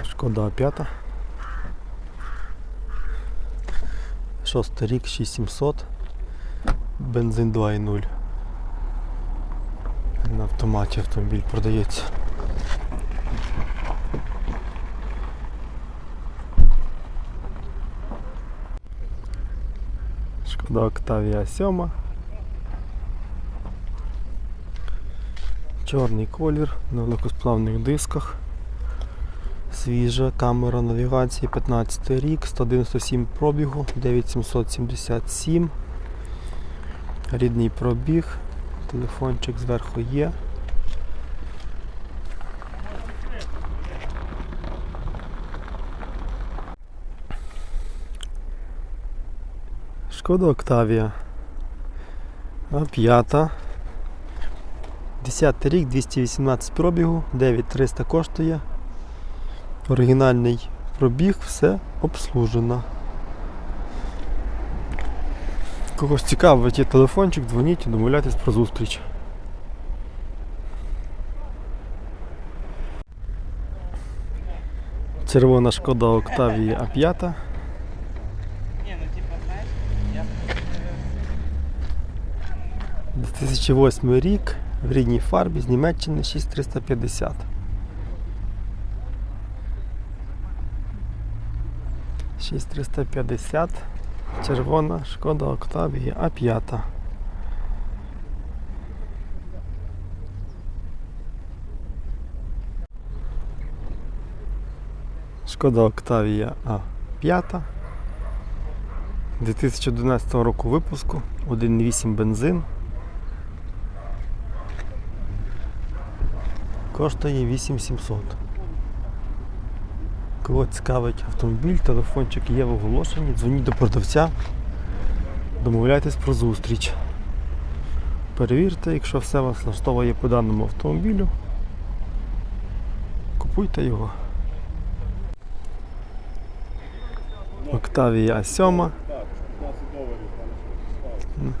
Шкода 5. Шостий рік 6700. Бензин 2.0. На автоматі автомобіль продається. Шкода Октавія 7. Чорний колір на легкосплавних дисках. Свіжа камера навігації 15 рік, 197 пробігу, 9777. Рідний пробіг. Телефончик зверху є. Шкода Октавія. А п'ята. 10 рік, 218 пробігу, 9300 коштує. Оригінальний пробіг, все обслужено. Когось цікавить є телефончик, дзвоніть і домовляйтесь про зустріч. Червона шкода Октавії А5. Не, ну типа, знаешь, я 2008 рік в рідній фарбі з Німеччини 6350. Шість 350. Червона шкода Октавія А5. Шкода Октавія А5. 2011 року випуску, 1.8 бензин. Коштує 8700. Кого цікавить автомобіль, телефончик є в оголошенні, дзвоніть до продавця, домовляйтесь про зустріч. Перевірте, якщо все вас влаштовує по даному автомобілю, купуйте його. Октавія А7, Так, 15 доларів. там.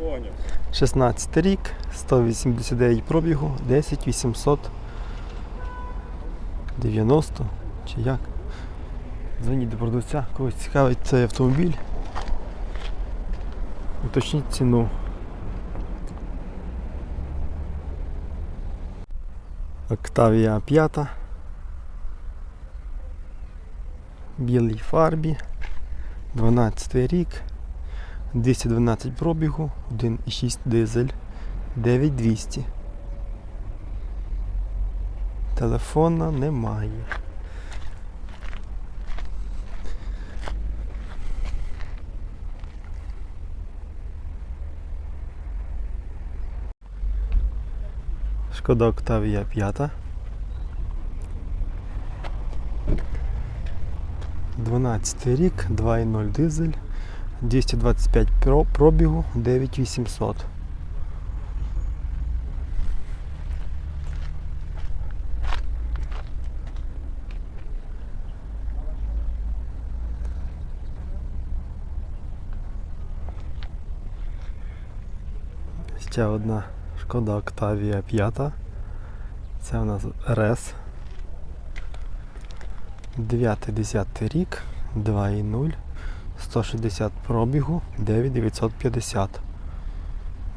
Поняв. 16 рік, 189 пробігу, 10 890 чи як. Дзвоніть до продавця, когось цікавить цей автомобіль. Уточніть ціну. Октавія 5. Білій фарбі. 12 рік. 212 пробігу, 1,6 дизель, 9200. Телефона немає. Шкода Октавія 5. 12 рік, 2,0 дизель. 225 про- пробігу, 9800. Ще одна шкода Октавія 5. Це у нас РС. 9-10 рік, 2,0. 160 пробігу, 9950.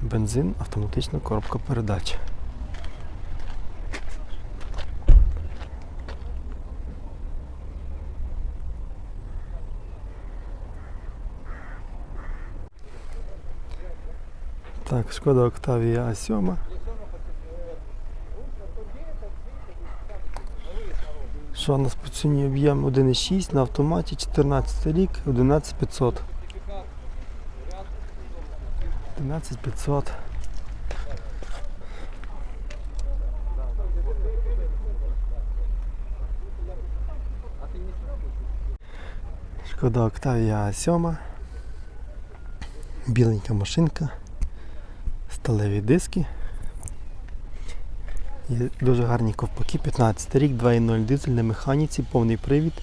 Бензин, автоматична коробка передач. Так, шкода Октавія А7. Що у нас по ціні об'єм 1,6 на автоматі 14 рік 11500. 11500. Шкода Октавія А7. Біленька машинка металеві диски. Є дуже гарні ковпаки, 15 рік, 2.0 дизель на механіці, повний привід,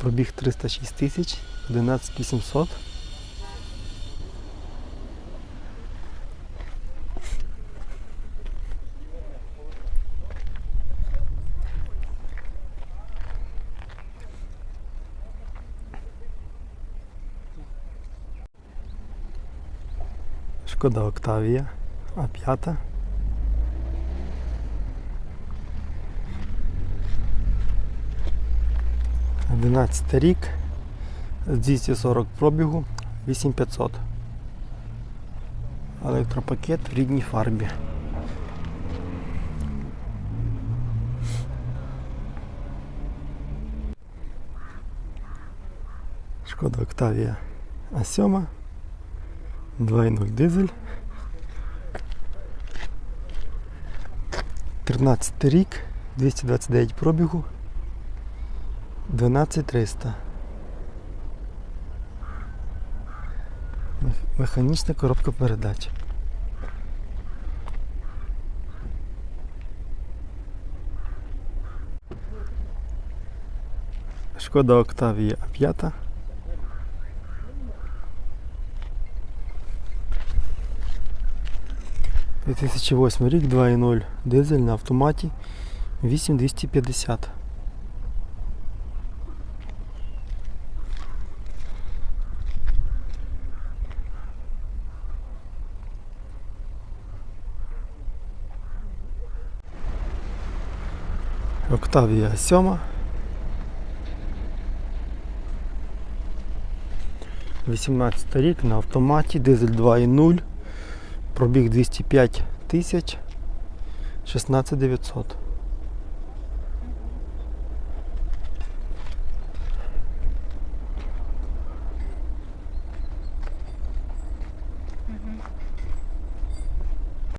пробіг 306 тисяч, 11800. Шкода Октавія. А5. Одинадцятий рік. З 240 пробігу 8500. Електропакет в рідній фарбі. Шкода Октавія А7. 2.0 дизель. 13 рік, 229 пробігу, 12300. Механічна коробка передач. Шкода Октавія А5. – 2008 рік, 2.0 дизель на автоматі 8250. Октавія 7. 18 рік на автоматі, дизель 2.0, пробіг 205 тисяч, 16 900.